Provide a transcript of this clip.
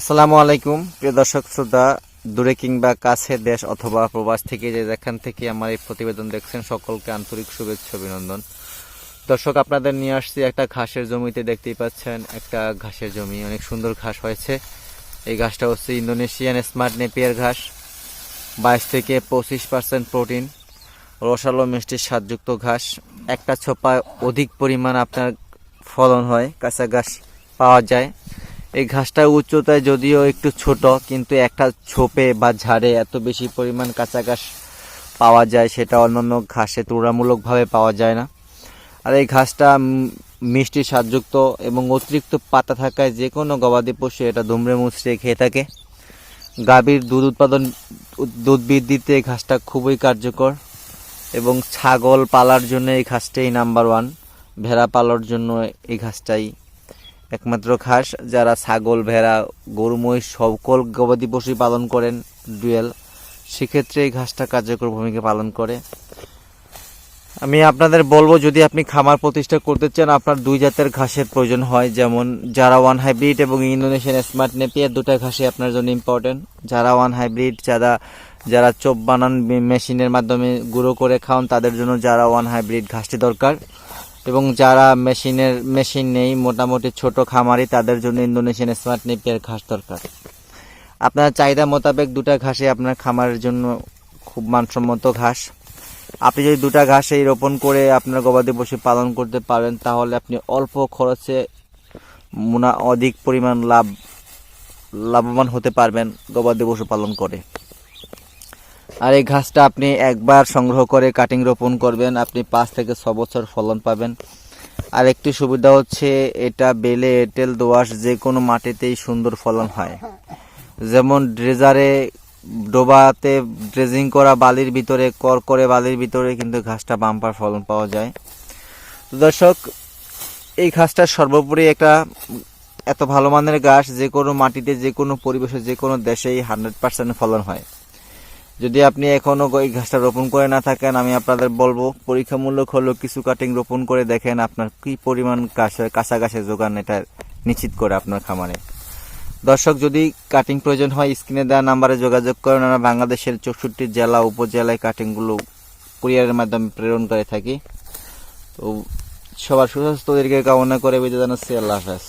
আসসালামু আলাইকুম, প্রিয় দর্শক, শ্রোতা, দূরে কিংবা কাছে দেশ অথবা প্রবাস থেকে যে যেখান থেকে আমার এই প্রতিবেদন দেখছেন, সকলকে আন্তরিক শুভেচ্ছা, অভিনন্দন। দর্শক, আপনাদের নিয়ে আসছি একটা ঘাসের জমিতে দেখতেই পাচ্ছেন, একটা ঘাসের জমি, অনেক সুন্দর ঘাস হয়েছে। এই ঘাসটা হচ্ছে ইন্দোনেশিয়ান স্মার্ট নেপিয়ার ঘাস, বাইশ থেকে পঁচিশ পার্সেন্ট প্রোটিন, রসালো মিষ্টির স্বাদযুক্ত ঘাস, একটা ছোপায় অধিক পরিমাণ আপনার ফলন হয়, কাঁচা ঘাস পাওয়া যায়। এই ঘাসটা উচ্চতায় যদিও একটু ছোট, কিন্তু একটা ছোপে বা ঝাড়ে এত বেশি পরিমাণ কাঁচা ঘাস পাওয়া যায়, সেটা অন্যান্য ঘাসে তুলনামূলকভাবে পাওয়া যায় না। আর এই ঘাসটা মিষ্টি স্বাদযুক্ত এবং অতিরিক্ত পাতা থাকায় যে কোনো গবাদি পশু এটা দুমড়ে মুচড়ে খেয়ে থাকে। গাভীর দুধ উৎপাদন, দুধ বৃদ্ধিতে এই ঘাসটা খুবই কার্যকর এবং ছাগল পালার জন্য এই ঘাসটাই নাম্বার ওয়ান ভেড়া পালার জন্য এই ঘাসটাই একমাত্র ঘাস যারা ছাগল, ভেড়া, গরু, মহিষ সকল গবাদি পশু পালন করেন ডুয়েল, সেক্ষেত্রে এই ঘাসটা কার্যকর ভূমিকা পালন করে। আমি আপনাদের বলব, যদি আপনি খামার প্রতিষ্ঠা করতে চান, আপনার দুই জাতের ঘাসের প্রয়োজন হয়, যেমন যারা ওয়ান হাইব্রিড এবং ইন্দোনেশিয়ান স্মার্ট নেপিয়ার, দুটা ঘাসই আপনার জন্য ইম্পর্টেন্ট যারা ওয়ান হাইব্রিড, যারা যারা চোপ বানান মেশিনের মাধ্যমে গুঁড়ো করে খাওয়ান, তাদের জন্য যারা ওয়ান হাইব্রিড ঘাসটি দরকার। এবং যারা মেশিনের, মেশিন নেই, মোটামুটি ছোট খামারি, তাদের জন্য ইন্দোনেশিয়ান স্মার্ট নেপিয়ার ঘাস দরকার। আপনার চাহিদা মোতাবেক দুটা ঘাসে আপনার খামারের জন্য খুব মানসম্মত ঘাস। আপনি যদি দুটা ঘাসেই রোপণ করে আপনার গবাদি পশু পালন করতে পারেন, তাহলে আপনি অল্প খরচে মুনা অধিক পরিমাণ লাভ, লাভবান হতে পারবেন গবাদি পশু পালন করে। আর এই ঘাসটা আপনি একবার সংগ্রহ করে কাটিং রোপণ করবেন, আপনি পাঁচ থেকে ছ বছর ফলন পাবেন। আর একটি সুবিধা হচ্ছে এটা বেলে এঁটেল দোয়াশ যে কোনো মাটিতেই সুন্দর ফলন হয়। যেমন ড্রেজারে ডোবাতে ড্রেজিং করা বালির ভিতরে কর করে বালির ভিতরে কিন্তু ঘাসটা বাম্পার ফলন পাওয়া যায়। তো দর্শক, এই ঘাসটা সর্বোপরি একটা এত ভালো মানের ঘাস যে কোনো মাটিতে যে কোনো পরিবেশে যে কোনো দেশেই হান্ড্রেড পার্সেন্ট ফলন হয়। যদি আপনি এখনও এই ঘাসটা রোপণ করে না থাকেন, আমি আপনাদের বলব, পরীক্ষামূলক হলেও কিছু কাটিং রোপণ করে দেখেন আপনার কি পরিমাণ ঘাসের কাঁচা ঘাসের যোগান এটা নিশ্চিত করে আপনার খামারে। দর্শক, যদি কাটিং প্রয়োজন হয় স্ক্রিনে দেওয়া নাম্বারে যোগাযোগ করেন। আমরা বাংলাদেশের চৌষট্টি জেলা, উপজেলায় কাটিংগুলো কুরিয়ারের মাধ্যমে প্রেরণ করে থাকি। তো সবার সুস্বাস্থ্য, দীর্ঘ কামনা করে বিদায় জানাচ্ছি। আল্লাহ হাফেজ।